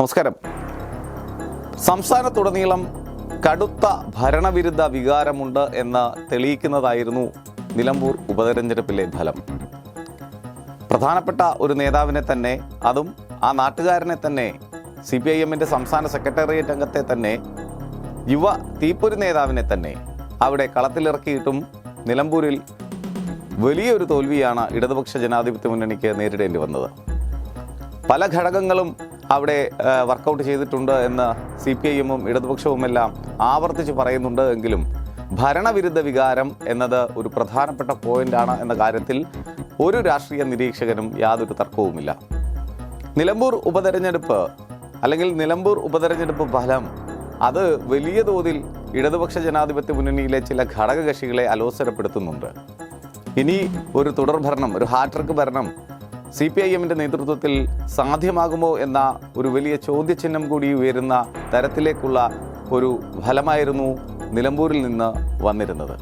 നമസ്കാരം. സംസ്ഥാനത്തുടനീളം കടുത്ത ഭരണവിരുദ്ധ വികാരമുണ്ട് എന്ന് തെളിയിക്കുന്നതായിരുന്നു നിലമ്പൂർ ഉപതെരഞ്ഞെടുപ്പിലെ ഫലം. പ്രധാനപ്പെട്ട ഒരു നേതാവിനെ തന്നെ അതും ആ നാട്ടുകാരനെ തന്നെ സി പി ഐ എമ്മിന്റെ സംസ്ഥാന സെക്രട്ടേറിയറ്റ് അംഗത്തെ തന്നെ യുവ തീപ്പൊരു നേതാവിനെ തന്നെ അവിടെ കളത്തിലിറക്കിയിട്ടും നിലമ്പൂരിൽ വലിയൊരു തോൽവിയാണ് ഇടതുപക്ഷ ജനാധിപത്യ മുന്നണിക്ക് നേരിടേണ്ടി വന്നത്. പല ഘടകങ്ങളും അവിടെ വർക്കൗട്ട് ചെയ്തിട്ടുണ്ട് എന്ന് സി പി ഐ എമ്മും ഇടതുപക്ഷവുമെല്ലാം ആവർത്തിച്ച് പറയുന്നുണ്ട് എങ്കിലും ഭരണവിരുദ്ധ വികാരം എന്നത് ഒരു പ്രധാനപ്പെട്ട പോയിന്റാണ് എന്ന കാര്യത്തിൽ ഒരു രാഷ്ട്രീയ നിരീക്ഷകനും യാതൊരു തർക്കവുമില്ല. നിലമ്പൂർ ഉപതെരഞ്ഞെടുപ്പ് അല്ലെങ്കിൽ നിലമ്പൂർ ഉപതെരഞ്ഞെടുപ്പ് ഫലം അത് വലിയ തോതിൽ ഇടതുപക്ഷ ജനാധിപത്യ മുന്നണിയിലെ ചില ഘടകകക്ഷികളെ അലോസരപ്പെടുത്തുന്നുണ്ട്. ഇനി ഒരു തുടർഭരണം ഒരു ഹാട്രിക് ഭരണം സി പി ഐ എമ്മിന്റെ നേതൃത്വത്തിൽ സാധ്യമാകുമോ എന്ന ഒരു വലിയ ചോദ്യചിഹ്നം കൂടി ഉയരുന്ന തരത്തിലേക്കുള്ള ഒരു ഫലമായിരുന്നു നിലമ്പൂരിൽ നിന്ന് വന്നിരുന്നത്.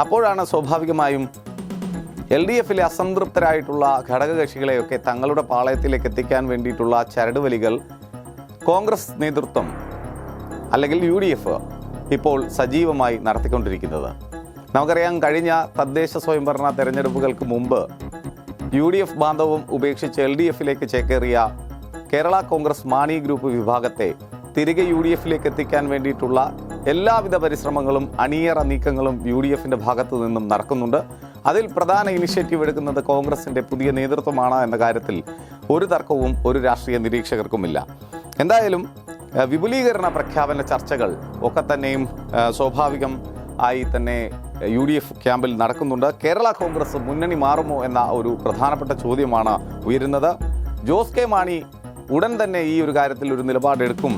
അപ്പോഴാണ് സ്വാഭാവികമായും എൽ ഡി എഫിലെ അസംതൃപ്തരായിട്ടുള്ള ഘടകകക്ഷികളെയൊക്കെ തങ്ങളുടെ പാളയത്തിലേക്ക് എത്തിക്കാൻ വേണ്ടിയിട്ടുള്ള ചരടുവലികൾ കോൺഗ്രസ് നേതൃത്വം അല്ലെങ്കിൽ യു ഡി എഫ് ഇപ്പോൾ സജീവമായി നടത്തിക്കൊണ്ടിരിക്കുന്നത്. നമുക്കറിയാം കഴിഞ്ഞ തദ്ദേശ സ്വയംഭരണ തെരഞ്ഞെടുപ്പുകൾക്ക് മുമ്പ് യു ഡി എഫ് ബാന്ധവം ഉപേക്ഷിച്ച് എൽ ഡി എഫിലേക്ക് ചേക്കേറിയ കേരള കോൺഗ്രസ് മാണി ഗ്രൂപ്പ് വിഭാഗത്തെ തിരികെ യു ഡി എഫിലേക്ക് എത്തിക്കാൻ വേണ്ടിയിട്ടുള്ള എല്ലാവിധ പരിശ്രമങ്ങളും അണിയറ നീക്കങ്ങളും യു ഡി എഫിന്റെ ഭാഗത്തു നിന്നും നടക്കുന്നുണ്ട്. അതിൽ പ്രധാന ഇനിഷ്യേറ്റീവ് എടുക്കുന്നത് കോൺഗ്രസിന്റെ പുതിയ നേതൃത്വമാണ് എന്ന കാര്യത്തിൽ ഒരു തർക്കവും ഒരു രാഷ്ട്രീയ നിരീക്ഷകർക്കുമില്ല. എന്തായാലും വിപുലീകരണ പ്രഖ്യാപന ചർച്ചകൾ ഒക്കെ തന്നെയും സ്വാഭാവികം ആയി തന്നെ യു ഡി എഫ് ക്യാമ്പിൽ നടക്കുന്നുണ്ട്. കേരള കോൺഗ്രസ് മുന്നണി മാറുമോ എന്ന ഒരു പ്രധാനപ്പെട്ട ചോദ്യമാണ് ഉയരുന്നത്. ജോസ് കെ മാണി ഉടൻ തന്നെ ഈ ഒരു കാര്യത്തിൽ ഒരു നിലപാടെടുക്കും.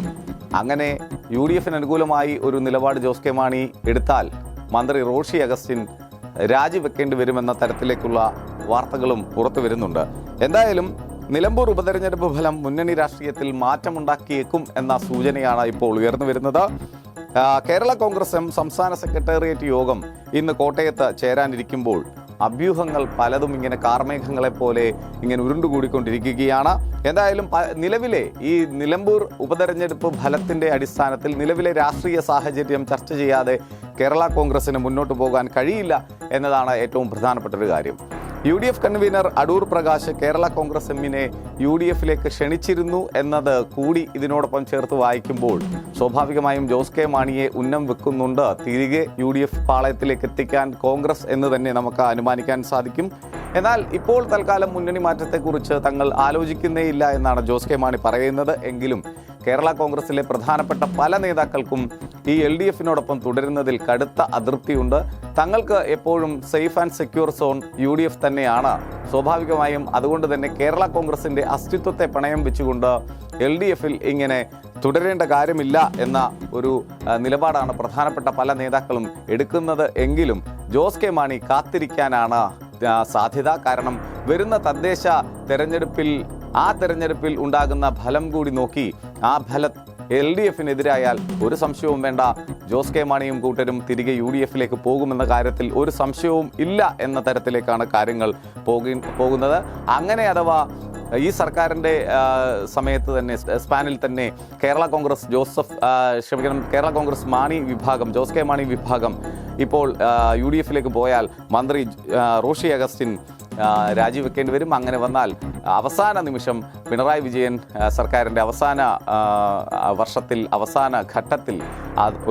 അങ്ങനെ യു ഡി എഫിന് അനുകൂലമായി ഒരു നിലപാട് ജോസ് കെ മാണി എടുത്താൽ മന്ത്രി റോഷി അഗസ്റ്റിൻ രാജിവെക്കേണ്ടി വരുമെന്ന തരത്തിലേക്കുള്ള വാർത്തകളും പുറത്തു വരുന്നുണ്ട്. എന്തായാലും നിലമ്പൂർ ഉപതെരഞ്ഞെടുപ്പ് ഫലം മുന്നണി രാഷ്ട്രീയത്തിൽ മാറ്റമുണ്ടാക്കിയേക്കും എന്ന സൂചനയാണ് ഇപ്പോൾ ഉയർന്നു വരുന്നത്. കേരള കോൺഗ്രസ് എം സംസ്ഥാന സെക്രട്ടേറിയറ്റ് യോഗം ഇന്ന് കോട്ടയത്ത് ചേരാനിരിക്കുമ്പോൾ അഭ്യൂഹങ്ങൾ പലതും ഇങ്ങനെ കാർമേഘങ്ങളെ പോലെ ഇങ്ങനെ ഉരുണ്ടുകൂടിക്കൊണ്ടിരിക്കുകയാണ് എന്തായാലും നിലവിലെ ഈ നിലമ്പൂർ ഉപതെരഞ്ഞെടുപ്പ് ഫലത്തിന്റെ അടിസ്ഥാനത്തിൽ നിലവിലെ രാഷ്ട്രീയ സാഹചര്യം ചർച്ച ചെയ്യാതെ കേരള കോൺഗ്രസിന് മുന്നോട്ട് പോകാൻ കഴിയില്ല എന്നതാണ് ഏറ്റവും പ്രധാനപ്പെട്ട ഒരു കാര്യം. U D F convenor Adoor Prakash Kerala Congress എമ്മിനെ യു ഡി എഫിലേക്ക് ക്ഷണിച്ചിരുന്നു എന്നത് കൂടി ഇതിനോടൊപ്പം ചേർത്ത് വായിക്കുമ്പോൾ സ്വാഭാവികമായും ജോസ് കെ മാണിയെ ഉന്നം വെക്കുന്നുണ്ട്. തിരികെ യു ഡി എഫ് പാളയത്തിലേക്ക് എത്തിക്കാൻ കോൺഗ്രസ് എന്ന് തന്നെ നമുക്ക് അനുമാനിക്കാൻ സാധിക്കും. എന്നാൽ ഇപ്പോൾ തൽക്കാലം മുന്നണി മാറ്റത്തെക്കുറിച്ച് തങ്ങൾ ആലോചിക്കുന്നേയില്ല എന്നാണ് ജോസ് കെ മാണി പറയുന്നത്. എങ്കിലും കേരള കോൺഗ്രസിലെ പ്രധാനപ്പെട്ട പല നേതാക്കൾക്കും ഈ എൽ ഡി എഫിനോടൊപ്പം തുടരുന്നതിൽ കടുത്ത അതൃപ്തിയുണ്ട്. തങ്ങൾക്ക് എപ്പോഴും safe and secure zone U D F തന്നെയാണ്. സ്വാഭാവികമായും അതുകൊണ്ട് തന്നെ കേരള കോൺഗ്രസിന്റെ അസ്തിത്വത്തെ പണയം വെച്ചുകൊണ്ട് എൽ ഡി എഫിൽ ഇങ്ങനെ തുടരേണ്ട കാര്യമില്ല എന്ന ഒരു നിലപാടാണ് പ്രധാനപ്പെട്ട പല നേതാക്കളും എടുക്കുന്നത് എങ്കിലും ജോസ് കെ മാണി കാത്തിരിക്കാനാണ് സാധ്യത. കാരണം വരുന്ന തദ്ദേശ തെരഞ്ഞെടുപ്പിൽ ആ തെരഞ്ഞെടുപ്പിൽ ഉണ്ടാകുന്ന ഫലം കൂടി നോക്കി ആ ഫല എൽ ഡി എഫിനെതിരായാൽ ഒരു സംശയവും വേണ്ട. ജോസ് കെ മാണിയും കൂട്ടരും തിരികെ യു ഡി എഫിലേക്ക് പോകുമെന്ന കാര്യത്തിൽ ഒരു സംശയവും ഇല്ല എന്ന തരത്തിലേക്കാണ് കാര്യങ്ങൾ പോകി പോകുന്നത്. അങ്ങനെ അഥവാ ഈ സർക്കാരിന്റെ സമയത്ത് തന്നെ സ്പാനിൽ തന്നെ കേരള കോൺഗ്രസ് ജോസഫ് ക്ഷമിക്കണം കേരള കോൺഗ്രസ് മാണി വിഭാഗം ജോസ് കെ മാണി വിഭാഗം ഇപ്പോൾ യു ഡി എഫിലേക്ക് പോയാൽ മന്ത്രി റോഷി അഗസ്റ്റിൻ രാജിവെക്കേണ്ടി വരും. അങ്ങനെ വന്നാൽ അവസാന നിമിഷം പിണറായി വിജയൻ സർക്കാരിന്റെ അവസാന വർഷത്തിൽ അവസാന ഘട്ടത്തിൽ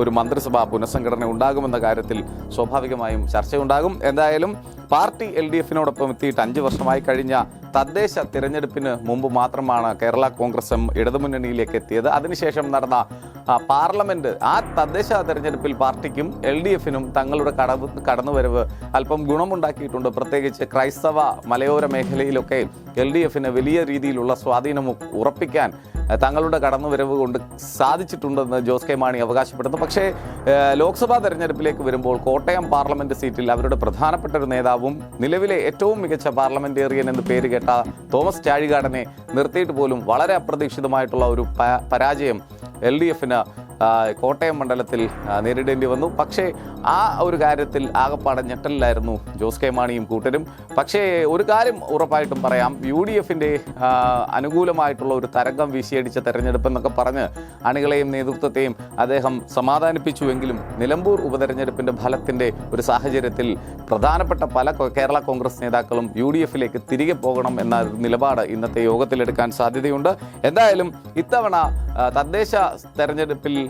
ഒരു മന്ത്രിസഭാ പുനഃസംഘടന ഉണ്ടാകുമെന്ന കാര്യത്തിൽ സ്വാഭാവികമായും ചർച്ചയുണ്ടാകും. എന്തായാലും പാർട്ടി എൽ ഡി എഫിനോടൊപ്പം എത്തിയിട്ട് അഞ്ച് വർഷമായി കഴിഞ്ഞ തദ്ദേശ തിരഞ്ഞെടുപ്പിന് മുമ്പ് മാത്രമാണ് കേരള കോൺഗ്രസും ഇടതുമുന്നണിയിലേക്ക് എത്തിയത്. അതിനുശേഷം നടന്ന പാർലമെന്റ് ആ തദ്ദേശ തെരഞ്ഞെടുപ്പിൽ പാർട്ടിക്കും എൽ ഡി എഫിനും തങ്ങളുടെ കടവ് കടന്നുവരവ് അല്പം ഗുണമുണ്ടാക്കിയിട്ടുണ്ട്. പ്രത്യേകിച്ച് ക്രൈസ്തവ മലയോര മേഖലയിലൊക്കെ എൽ ഡി എഫിന് വലിയ രീതിയിലുള്ള സ്വാധീനം ഉറപ്പിക്കാൻ തങ്ങളുടെ കടന്നുവരവ് കൊണ്ട് സാധിച്ചിട്ടുണ്ടെന്ന് ജോസ് കെ മാണി അവകാശപ്പെടുന്നു. പക്ഷേ ലോക്സഭാ തെരഞ്ഞെടുപ്പിലേക്ക് വരുമ്പോൾ കോട്ടയം പാർലമെന്റ് സീറ്റിൽ അവരുടെ പ്രധാനപ്പെട്ട ഒരു നേതാവും നിലവിലെ ഏറ്റവും മികച്ച പാർലമെന്റേറിയൻ എന്ന് പേര് കേട്ട തോമസ് ചാഴികാടനെ നിർത്തിയിട്ട് പോലും വളരെ അപ്രതീക്ഷിതമായിട്ടുള്ള ഒരു പരാജയം എൽ ഡി എഫിന് കോട്ടയം മണ്ഡലത്തിൽ നേരിടേണ്ടി വന്നു. പക്ഷേ ആ ഒരു കാര്യത്തിൽ ആകപ്പാടെ ഞെട്ടലിലായിരുന്നു ജോസ് കെ മാണിയും കൂട്ടരും. പക്ഷേ ഒരു കാര്യം ഉറപ്പായിട്ടും പറയാം. യു ഡി എഫിന്റെ അനുകൂലമായിട്ടുള്ള ഒരു തരംഗം വീശിയടിച്ച തെരഞ്ഞെടുപ്പ് എന്നൊക്കെ പറഞ്ഞ് അണികളെയും നേതൃത്വത്തെയും അദ്ദേഹം സമാധാനിപ്പിച്ചുവെങ്കിലും നിലമ്പൂർ ഉപതെരഞ്ഞെടുപ്പിന്റെ ഫലത്തിന്റെ ഒരു സാഹചര്യത്തിൽ പ്രധാനപ്പെട്ട പല കേരള കോൺഗ്രസ് നേതാക്കളും യു ഡി എഫിലേക്ക് തിരികെ പോകണം എന്ന നിലപാട് ഇന്നത്തെ യോഗത്തിലെടുക്കാൻ സാധ്യതയുണ്ട്. എന്തായാലും ഇത്തവണ തദ്ദേശ തെരഞ്ഞെടുപ്പിൽ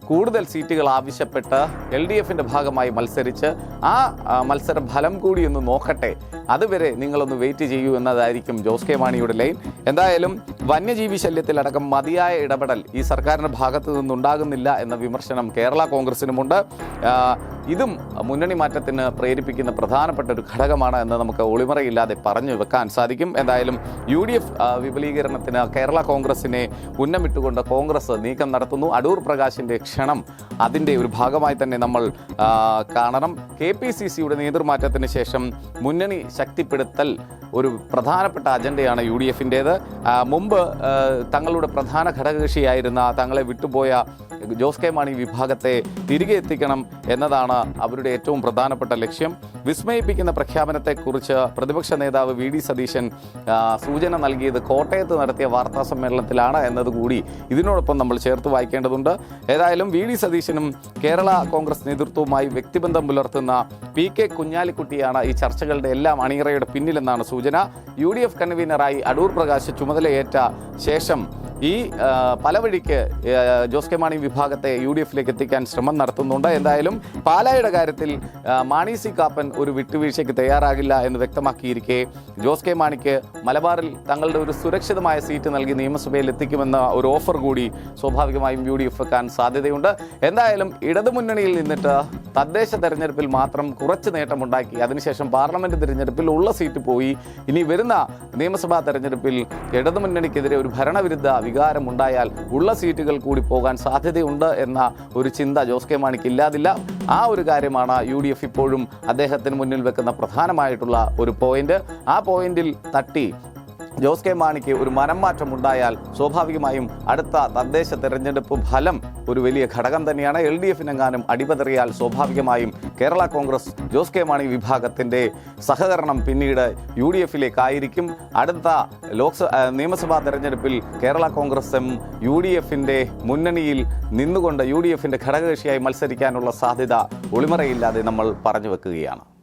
കൂടുതൽ സീറ്റുകൾ ആവശ്യപ്പെട്ട് എൽ ഡി എഫിന്റെ ഭാഗമായി മത്സരിച്ച് ആ മത്സര ഫലം കൂടി ഒന്ന് നോക്കട്ടെ. അതുവരെ നിങ്ങളൊന്ന് വെയിറ്റ് ചെയ്യൂ എന്നതായിരിക്കും ജോസ് കെ മാണിയുടെ ലൈൻ എന്തായാലും വന്യജീവി ശല്യത്തിലടക്കം മതിയായ ഇടപെടൽ ഈ സർക്കാരിന്റെ ഭാഗത്തു നിന്നുണ്ടാകുന്നില്ല എന്ന വിമർശനം കേരള കോൺഗ്രസിനുമുണ്ട്. ഇതും മുന്നണി മാറ്റത്തിന് പ്രേരിപ്പിക്കുന്ന പ്രധാനപ്പെട്ട ഒരു ഘടകമാണ് എന്ന് നമുക്ക് ഒളിമറയില്ലാതെ പറഞ്ഞു വെക്കാൻ സാധിക്കും. എന്തായാലും യു ഡി എഫ് വിപുലീകരണത്തിന് കേരള കോൺഗ്രസിനെ ഉന്നമിട്ടുകൊണ്ട് കോൺഗ്രസ് നീക്കം നടത്തുന്നു. അടൂർ പ്രകാശിന്റെ ക്ഷണം അതിന്റെ ഒരു ഭാഗമായി തന്നെ നമ്മൾ കാണണം. കെ പി സി സിയുടെ നേതൃമാറ്റത്തിന് ശേഷം മുന്നണി ശക്തിപ്പെടുത്തൽ ഒരു പ്രധാനപ്പെട്ട അജണ്ടയാണ് യു ഡി എഫിന്റേത്. മുമ്പ് തങ്ങളുടെ പ്രധാന ഘടകകക്ഷിയായിരുന്ന തങ്ങളെ വിട്ടുപോയ ജോസ് കെ മാണി വിഭാഗത്തെ തിരികെ എത്തിക്കണം എന്നതാണ് അവരുടെ ഏറ്റവും പ്രധാനപ്പെട്ട ലക്ഷ്യം. വിസ്മയിപ്പിക്കുന്ന പ്രഖ്യാപനത്തെക്കുറിച്ച് പ്രതിപക്ഷ നേതാവ് വി ഡി സതീശൻ സൂചന നൽകിയത് കോട്ടയത്ത് നടത്തിയ വാർത്താ സമ്മേളനത്തിലാണ് എന്നതുകൂടി ഇതിനോടൊപ്പം നമ്മൾ ചേർത്ത് വായിക്കേണ്ടതുണ്ട്. ഏതായാലും വി ഡി സതീശനും കേരള കോൺഗ്രസ് നേതൃത്വവുമായി വ്യക്തിബന്ധം പുലർത്തുന്ന പി കെ കുഞ്ഞാലിക്കുട്ടിയാണ് ഈ ചർച്ചകളുടെ എല്ലാം അണിയറയുടെ പിന്നിലെന്നാണ് സൂചന. യു ഡി എഫ് കൺവീനറായി അടൂർ പ്രകാശ് ചുമതലയേറ്റ ശേഷം ഈ പല വഴിക്ക് ജോസ് കെ മാണി വിഭാഗത്തെ യു ഡി എഫിലേക്ക് എത്തിക്കാൻ ശ്രമം നടത്തുന്നുണ്ട്. എന്തായാലും പാലായുടെ കാര്യത്തിൽ മാണി സി കാപ്പൻ ഒരു വിട്ടുവീഴ്ചയ്ക്ക് തയ്യാറാകില്ല എന്ന് വ്യക്തമാക്കിയിരിക്കെ ജോസ് കെ മാണിക്ക് മലബാറിൽ തങ്ങളുടെ ഒരു സുരക്ഷിതമായ സീറ്റ് നൽകി നിയമസഭയിൽ എത്തിക്കുമെന്ന ഒരു ഓഫർ കൂടി സ്വാഭാവികമായും യു ഡി എഫ് വെക്കാൻ സാധ്യതയുണ്ട്. എന്തായാലും ഇടതുമുന്നണിയിൽ നിന്നിട്ട് തദ്ദേശ തെരഞ്ഞെടുപ്പിൽ മാത്രം കുറച്ച് നേട്ടമുണ്ടാക്കി. അതിനുശേഷം പാർലമെന്റ് തിരഞ്ഞെടുപ്പിൽ ഉള്ള സീറ്റ് പോയി. ഇനി വരുന്ന നിയമസഭാ തെരഞ്ഞെടുപ്പിൽ ഇടതുമുന്നണിക്കെതിരെ ഒരു ഭരണവിരുദ്ധ വികാരം ഉണ്ടായാൽ ഉള്ള സീറ്റുകൾ കൂടി പോകാൻ സാധ്യതയുണ്ട് എന്ന ഒരു ചിന്ത ജോസ് കെ മാണിക്ക് ഇല്ലാതില്ല. ആ ഒരു കാര്യമാണ് യു ഡി എഫ് ഇപ്പോഴും അദ്ദേഹത്തിന് മുന്നിൽ വെക്കുന്ന പ്രധാനമായിട്ടുള്ള ഒരു പോയിന്റ്. ആ പോയിന്റിൽ തട്ടി ജോസ് കെ മാണിക്ക് ഒരു മനംമാറ്റം ഉണ്ടായാൽ സ്വാഭാവികമായും അടുത്ത തദ്ദേശ തെരഞ്ഞെടുപ്പ് ഫലം ഒരു വലിയ ഘടകം തന്നെയാണ്. എൽ ഡി എഫിനെങ്ങാനും അടിപതറിയാൽ സ്വാഭാവികമായും കേരള കോൺഗ്രസ് ജോസ് കെ മാണി വിഭാഗത്തിന്റെ സഹകരണം പിന്നീട് യു ഡി എഫിലേക്കായിരിക്കും. അടുത്ത ലോക്സഭ നിയമസഭാ തെരഞ്ഞെടുപ്പിൽ കേരള കോൺഗ്രസും യു ഡി എഫിന്റെ മുന്നണിയിൽ നിന്നുകൊണ്ട് യു ഡി എഫിന്റെ ഘടകകക്ഷിയായി മത്സരിക്കാനുള്ള സാധ്യത ഒളിമറയില്ലാതെ നമ്മൾ പറഞ്ഞു വെക്കുകയാണ്.